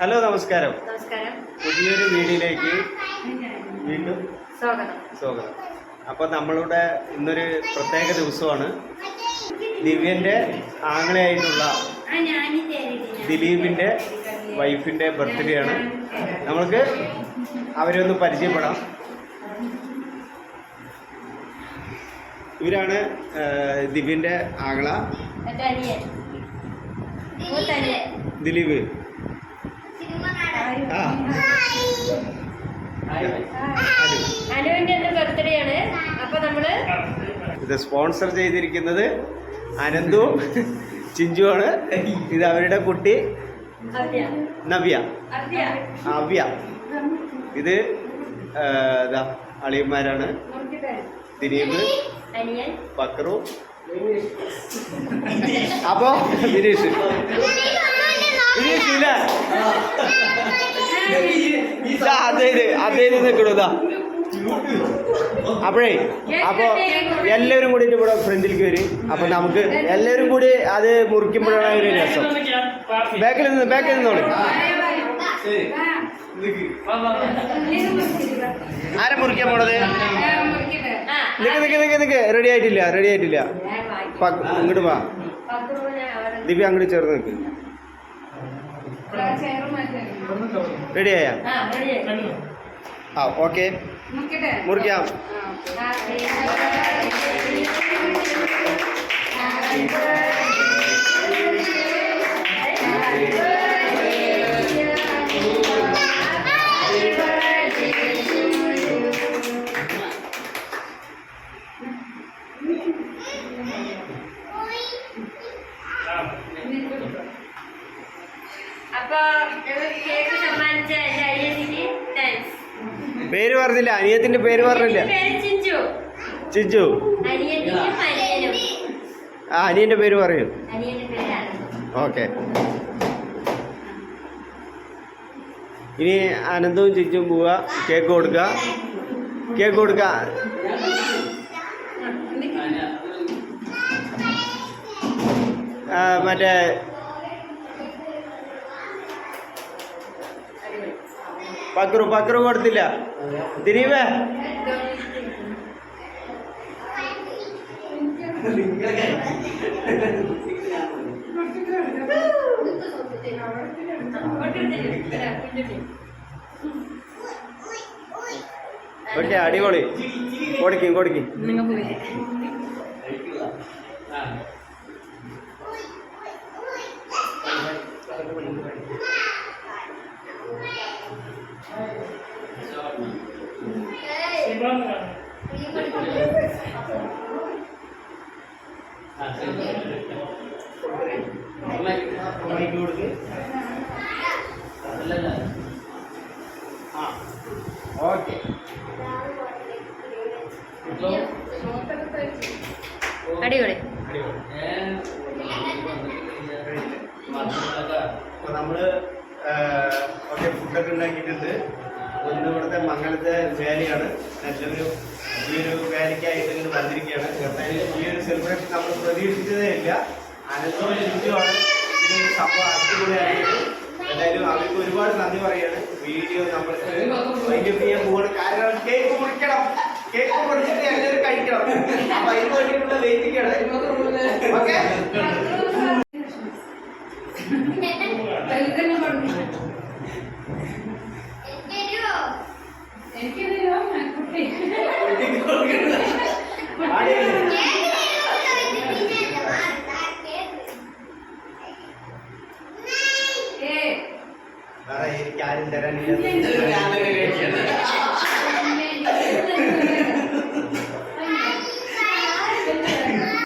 Hello നമസ്കാരം. നമസ്കാരം. പുതിയൊരു വീഡിയോയിലേക്ക് വീണ്ടും സ്വാഗതം. സ്വാഗതം. അപ്പോൾ നമ്മളുടെ ഇന്നൊരു പ്രത്യേക ദിവസമാണ്. ദിവ്യന്റെ ആങ്ങളെയായിട്ടുള്ള ദിലീപിന്റെ വൈഫിന്റെ ബർത്ത്ഡേ ആണ്. നമ്മൾക്ക് അവരൊന്ന് പരിചയപ്പെടാം. ഇവരാണ് ദിവ്യന്റെ ദിവ്യന്റെ ആങ്ങള. ദിലീപ്. അനുവിന്റെ ബർത്ത്ഡേ ആണ്. അപ്പൊ നമ്മൾ ഇത് സ്പോൺസർ ചെയ്തിരിക്കുന്നത് അനന്തും ചിഞ്ചുവാണ്. ഇത് അവരുടെ കുട്ടി നവ്യ. അവ്യ. ഇത് അളിയന്മാരാണ്. ദിലീപ് ബക്രു അപ്പോ ഇതാ, അതേ ഇത്, അതേ നിൽക്കണു ഇതാ. അപ്പോഴേ അപ്പോ എല്ലാവരും കൂടി ഇവിടെ ഫ്രണ്ടിലേക്ക് വരും അപ്പൊ നമുക്ക് എല്ലാവരും കൂടി അത് മുറിക്കുമ്പോഴാണ് ഒരു രസം. ബാക്കിൽ നിന്ന് ബാക്കിൽ നിന്നോളൂ ആരെ മുറിക്കാൻ പോണത്? ആ, നിക്ക് നിക്ക് നിക്ക് നിക്ക്. റെഡി ആയിട്ടില്ല റെഡി ആയിട്ടില്ല. ഇങ്ങോട്ട് വാ. ദിവ്യ അങ്ങോട്ട് ചേർന്ന് നിൽക്ക് റെഡി ആയ? ആ, ready ആയി. ആ ഓക്കെ മുറിക്കാം. പേര് പറഞ്ഞില്ല അനിയത്തിന്റെ പേര് പറഞ്ഞില്ല. ചിഞ്ചു. ആ അനിയന്റെ പേര് പറയൂ. ഓക്കെ. ഇനി അനന്തവും ചിഞ്ചും പോവുക. കേക്ക് കൊടുക്ക കേക്ക് കൊടുക്ക. മറ്റേ പക്രു പക്രു കൊടുത്തില്ല. തിരിവേ ഓക്കെ അടിപൊളി. കൊടുക്കും കൊടുക്കും. ഓക്കെ അടിപൊളി. അപ്പോൾ നമ്മൾ ഓക്കെ ഫുഡൊക്കെ ഉണ്ടാക്കിയിട്ടുണ്ട്. ഒന്ന് ഇവിടുത്തെ മംഗളത്തെ വേലയാണ്. നല്ലൊരു ഈ ഒരു വേലയ്ക്കായിട്ട് ഇങ്ങനെ വന്നിരിക്കുകയാണ്. എന്തായാലും ഈ ഒരു സെലിബ്രേഷൻ നമ്മൾ പ്രതീക്ഷിച്ചതേ ഇല്ല അനന്തവും ലിജുമാണ് ഇതിനൊരു സംഭവം അടിപൊളിയായിട്ട്. എന്തായാലും അവർക്ക് ഒരുപാട് നന്ദി പറയാണ്. വീഡിയോ നമ്മൾ വൈകിട്ട് ചെയ്യാൻ പോകണം കാരണം കേക്ക് മുറിക്കണം. കേക്ക് മുറിച്ചിട്ട് എല്ലാവരും കഴിക്കണം. അപ്പൊ അതിന് വേണ്ടിയിട്ടുള്ള വെയിറ്റിംഗ് ഓക്കെ Thank you.